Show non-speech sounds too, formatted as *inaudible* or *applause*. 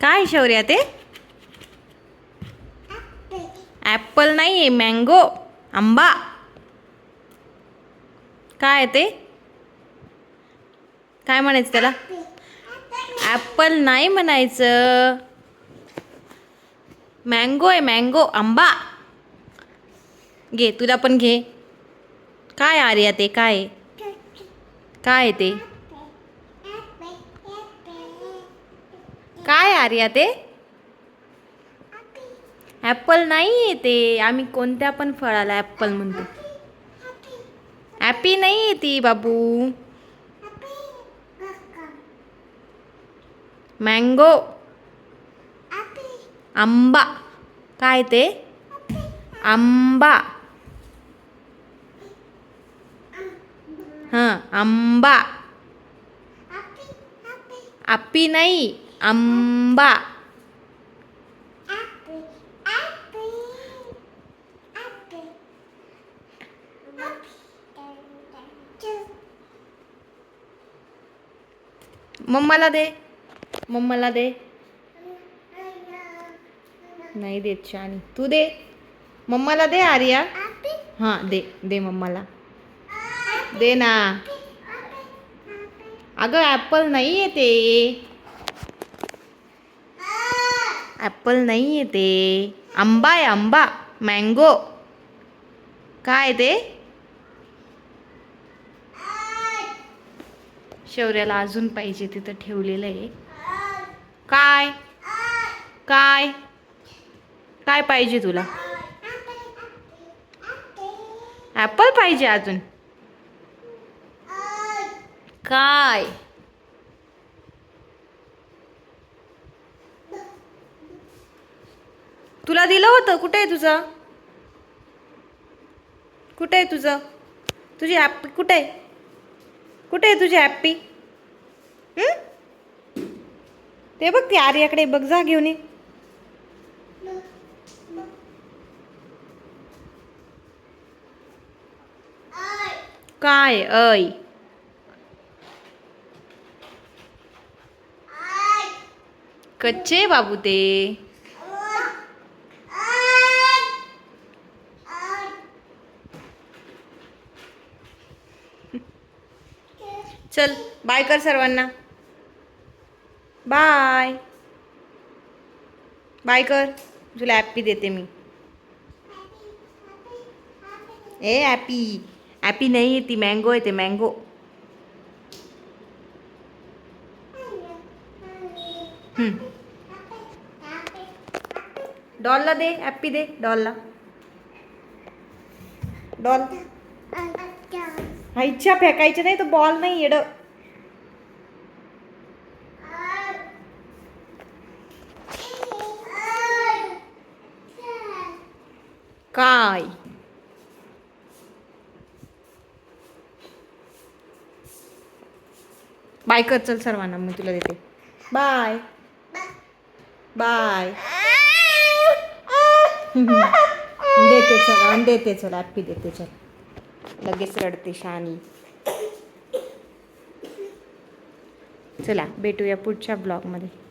काय शौर्या ते? ॲपल नाही आहे मँगो आंबा. काय आहे ते? काय म्हणायचं त्याला? ॲपल नाही म्हणायचं. मँगो आहे मँगो आंबा. घे तुला पण घे. काय आर्या ते? काय आहे? काय आहे ते? काय आर्या ते? ॲपल नाही आहे ते. आम्ही कोणत्या पण फळाला ॲपल म्हणतो. ॲपी नाही आहे ती बाबू. मँगो आंबा. काय ते? आंबा. हां आंबा. आपी नाही. आंबा. मम्माला दे. मम्माला दे. नाही देत शानी. तू दे. मम्माला दे आर्या. हां दे. दे मम्माला. दे ना. अगं ॲपल नाही आहे ते. ॲपल नाही आहे ते. आंबा आहे आंबा. मँगो काय ते? शौर्याला अजून पाहिजे तिथं ठेवलेलं आहे. काय? काय? काय पाहिजे तुला? ॲपल पाहिजे अजून. काय? तुला दिलं होतं? कुठे आहे तुझं? कुठे आहे तुझं? तुझी ॲपी कुठे आहे? कुठे आहे तुझी ॲपी ते बघ ती आर्याकडे बघ जा घेऊन ये. काय? ऐ कच्चे बाबू ते. चल बाय कर सर्वांना. बाय बाय कर. तुला ॲपी देते मी. ए ॲपी ॲपी नाही आहे ती मँगो आहे ते मँगो डॉलला दे ॲपी दे डॉलला डॉल हा इच्छा फेकायची नाही तर बॉल नाही येड. काय? बाय कर चल सर्वांना मी तुला देते. बाय बाय *laughs* देते चल देते चल ॲपी देते चल. लगेच रडते शानी. चला भेटूया पुढच्या ब्लॉगमध्ये.